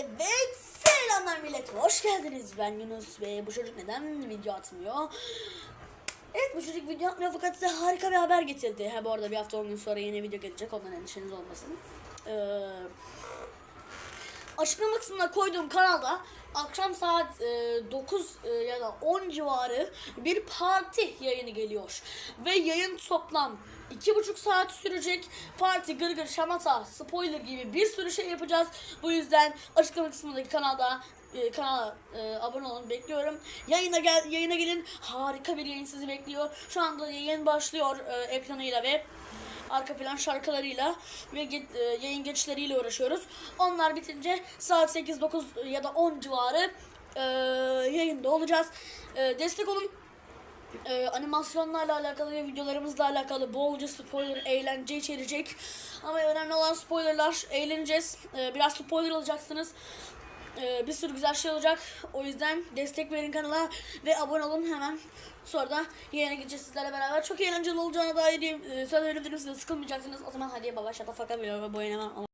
Evet selamlar millet hoş geldiniz ben Yunus ve bu çocuk neden video atmıyor? Evet bu çocuk video atmıyor fakat size harika bir haber getirdi. Ha bu arada bir hafta 10 gün sonra yeni video gelecek ondan endişeniz olmasın. Ee, açıklama kısmına koyduğum kanalda akşam saat e, 9 e, ya da 10 civarı bir parti yayını geliyor. Ve yayın toplam iki buçuk saat sürecek. Parti, gırgır, şamata, spoiler gibi bir sürü şey yapacağız. Bu yüzden açıklama kısmındaki kanalda e, kanala e, abone olun bekliyorum. Yayına gel yayına gelin. Harika bir yayın sizi bekliyor. Şu anda yayın başlıyor e, ekranıyla ve arka plan şarkılarıyla ve e, yayın geçişleriyle uğraşıyoruz. Onlar bitince saat 8 9 ya da 10 civarı e, yayında olacağız. E, destek olun. Ee, animasyonlarla alakalı ve videolarımızla alakalı bolca spoiler, eğlence içerecek. Ama önemli olan spoilerlar, eğleneceğiz. Ee, biraz spoiler alacaksınız. Ee, bir sürü güzel şey olacak. O yüzden destek verin kanala ve abone olun hemen. Sonra da yayına gideceğiz sizlerle beraber. Çok eğlenceli olacağına dair. Ee, söz veririm size sıkılmayacaksınız. O zaman hadi baba şata faka bir boyunama.